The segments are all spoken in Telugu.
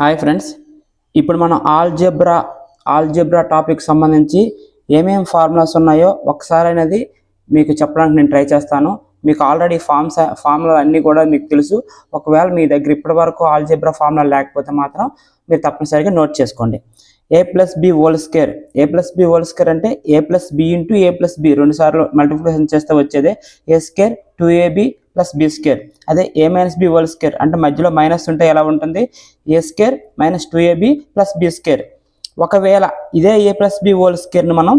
Hi friends. ఇప్పుడు మనం ఆల్జెబ్రా ఆల్జెబ్రా టాపిక్ సంబంధించి ఏమేమి ఫార్ములాస్ ఉన్నాయో ఒకసారి అనేది మీకు చెప్పడానికి నేను ట్రై చేస్తాను. మీకు ఆల్రెడీ ఫార్మ్స్ ఫార్ములా అన్నీ కూడా మీకు తెలుసు. ఒకవేళ మీ దగ్గర ఇప్పటి వరకు ఆల్జెబ్రా ఫార్ములా లేకపోతే మాత్రం మీరు తప్పనిసరిగా నోట్ చేసుకోండి. A plus B whole square A plus B whole square అంటే A plus B into A plus B రెండు సార్లు మల్టిప్లికేషన్ చేస్తే వచ్చేదే A square two AB plus B square అదే A minus B whole square. అంటే మధ్యలో మైనస్ ఉంటే ఎలా ఉంటుంది? A square minus two AB plus B square ఒకవేళ ఇదే ఏ ప్లస్ బి హోల్ స్క్వేర్ని మనం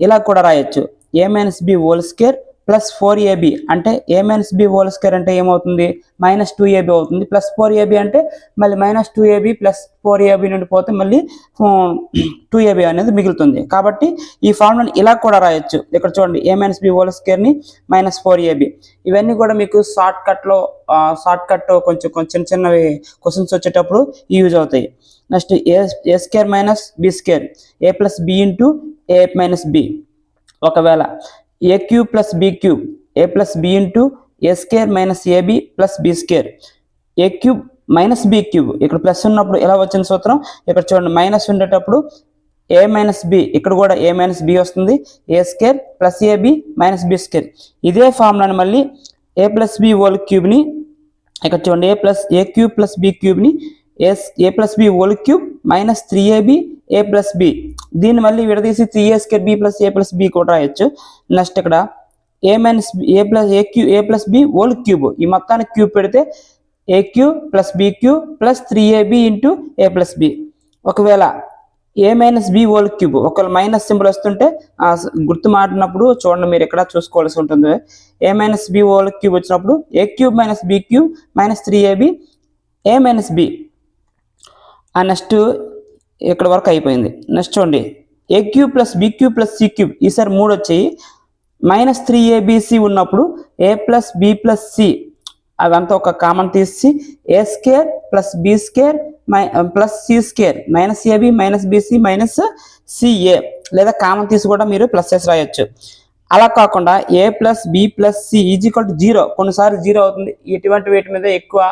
ఇలా కూడా రాయొచ్చు. A minus B whole square plus four AB అంటే A minus B whole square అంటే ఏమవుతుంది? మైనస్ టూ ఏబి అవుతుంది. ప్లస్ ఫోర్ ఏబి అంటే మళ్ళీ minus two AB plus four AB నుండి పోతే మళ్ళీ టూ ఏబి అనేది మిగులుతుంది. కాబట్టి ఈ ఫార్ములాని ఇలా కూడా రాయొచ్చు. ఇక్కడ చూడండి ఏ మైనస్ బి హోల్ స్క్వేర్ని మైనస్ ఫోర్ ఏబి. ఇవన్నీ కూడా మీకు షార్ట్ కట్లో షార్ట్ కట్ కొంచెం కొంచెం చిన్న చిన్నవి క్వశ్చన్స్ వచ్చేటప్పుడు యూజ్ అవుతాయి. Next A A square minus B square A plus B into A minus B ఒకవేళ A cube plus B A plus B into A square minus AB plus B square A cube minus B cube ఇక్కడ ప్లస్ ఉన్నప్పుడు ఎలా వచ్చింది సూత్రం? ఇక్కడ చూడండి మైనస్ ఉండేటప్పుడు ఏ మైనస్ బి ఇక్కడ కూడా ఏ మైనస్ బి వస్తుంది. A square plus AB minus B square ఇదే ఫార్ములాని మళ్ళీ ఏ ప్లస్ బి ఓల్ క్యూబ్ని ఇక్కడ చూడండి A plus A cube plus B క్యూబ్ని A A plus B whole cube minus three AB A plus B దీన్ని మళ్ళీ విడదీసి three A square B plus A plus B కూడా రాయొచ్చు. నెక్స్ట్ ఇక్కడ A minus A plus A cube A plus B whole cube ఈ మొత్తానికి క్యూబ్ పెడితే A cube plus B cube plus three AB into A plus B ఒకవేళ A minus B whole cube ఒకవేళ మైనస్ సింబల్ వస్తుంటే ఆ గుర్తు మాడినప్పుడు చూడండి మీరు ఇక్కడ చూసుకోవాల్సి ఉంటుంది. A minus B whole cube వచ్చినప్పుడు A cube minus B cube minus three AB A minus B ఆ నెక్స్ట్ ఇక్కడ వరకు అయిపోయింది. నెక్స్ట్ చూడండి. A cube plus B cube plus C ఈసారి మూడు వచ్చాయి. మైనస్ త్రీ ఏబిసి ఉన్నప్పుడు A plus B plus C అదంతా ఒక కామన్ తీసి A square plus B square my plus C square minus AB minus BC minus CA లేదా కామన్ తీసి కూడా మీరు ప్లస్ ఎస్ రాయొచ్చు. అలా కాకుండా A plus B plus C equal to zero కొన్నిసార్లు జీరో అవుతుంది. ఇటువంటి వీటి మీద ఎక్కువ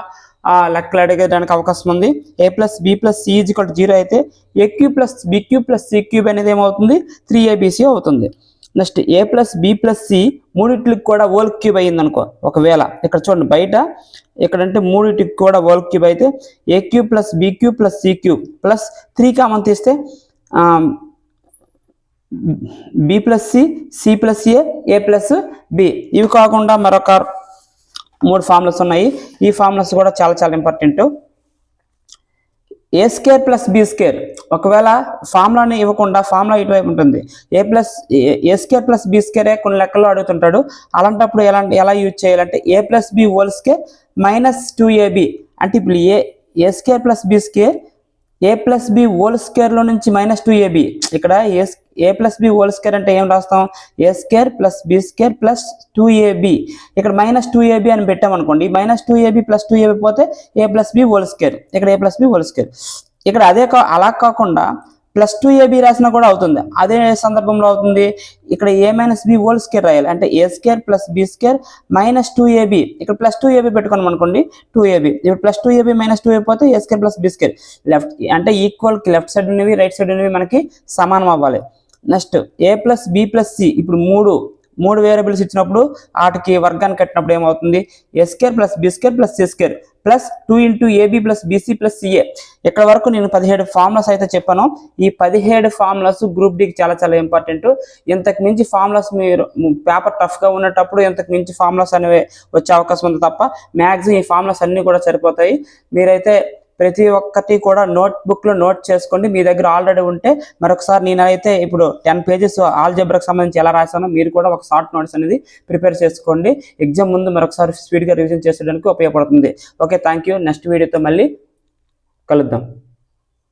లెక్కలు అడగడానికి అవకాశం ఉంది. A plus B plus C equal zero అయితే A cube plus B cube plus C cube అనేది ఏమవుతుంది? త్రీ ఏబిసి అవుతుంది. Next A plus B plus C మూడింటికి కూడా ఓల్ క్యూబ్ అయ్యింది అనుకో ఒకవేళ ఇక్కడ చూడండి బయట ఇక్కడంటే మూడిటికి కూడా ఓల్ క్యూబ్ అయితే A plus B plus C plus three common తీస్తే B plus C C plus A A plus B ఇవి కాకుండా మరొక మూడు ఫార్ములాస్ ఉన్నాయి. ఈ ఫార్ములాస్ కూడా చాలా చాలా important. A square plus B square ఒకవేళ ఫార్ములాని ఇవ్వకుండా ఫార్ములా ఇటువైపు ఉంటుంది. A plus A square plus B స్కేరే కొన్ని లెక్కల్లో అడుగుతుంటాడు. అలాంటప్పుడు ఎలా ఎలా యూజ్ చేయాలంటే A plus B whole square minus two AB అంటే ఇప్పుడు A A square plus B square A plus B whole స్కేర్లో నుంచి మైనస్ టూ ఏబి ఇక్కడ A A plus B whole square అంటే ఏం రాస్తాం? A square plus B square plus two AB ఇక్కడ మైనస్ టూ ఏబి అని పెట్టామనుకోండి minus two AB plus two AB పోతే A plus B whole square ఇక్కడ A plus B whole square ఇక్కడ అదే కా అలా కాకుండా ప్లస్ టూ ఏబి రాసినా కూడా అవుతుంది. అదే సందర్భంలో అవుతుంది. ఇక్కడ A minus B whole square రాయాలి. అంటే A square plus B square minus two AB ఇక్కడ ప్లస్ టూ ఏబి పెట్టుకున్నాం అనుకోండి టూ ఏబి ఇప్పుడు plus two AB minus two AB పోతే A square plus B square left అంటే ఈక్వల్కి లెఫ్ట్ సైడ్ ఉన్నవి రైట్ సైడ్ ఉన్నవి మనకి సమానం అవ్వాలి. Next A plus B plus C. ఇప్పుడు మూడు మూడు వేరియబుల్స్ ఇచ్చినప్పుడు వాటికి వర్గాన్ని కట్టినప్పుడు ఏమవుతుంది? A square plus B square plus C square plus two into AB plus BC plus CA ఇక్కడ వరకు నేను పదిహేడు ఫార్ములాస్ అయితే చెప్పాను. ఈ పదిహేడు ఫార్ములాస్ గ్రూప్ డికి చాలా చాలా ఇంపార్టెంట్ ఇంతకు మించి ఫార్ములాస్ మీరు పేపర్ టఫ్గా ఉన్నప్పుడు ఇంతకు మించి ఫార్ములాస్ అనేవి వచ్చే అవకాశం ఉంది తప్ప మ్యాక్సిమం ఈ ఫార్ములాస్ అన్నీ కూడా సరిపోతాయి. మీరైతే ప్రతి ఒక్కటి కూడా నోట్ బుక్లో నోట్ చేసుకోండి. మీ దగ్గర ఆల్రెడీ ఉంటే మరొకసారి నేనైతే ఇప్పుడు టెన్ పేజెస్ ఆల్జెబ్రాకి సంబంధించి ఎలా రాశానో మీరు కూడా ఒక షార్ట్ నోట్స్ అనేది ప్రిపేర్ చేసుకోండి. ఎగ్జామ్ ముందు మరొకసారి స్పీడ్గా రివిజన్ చేసేయడానికి ఉపయోగపడుతుంది. ఓకే థ్యాంక్ యూ నెక్స్ట్ వీడియోతో మళ్ళీ కలుద్దాం.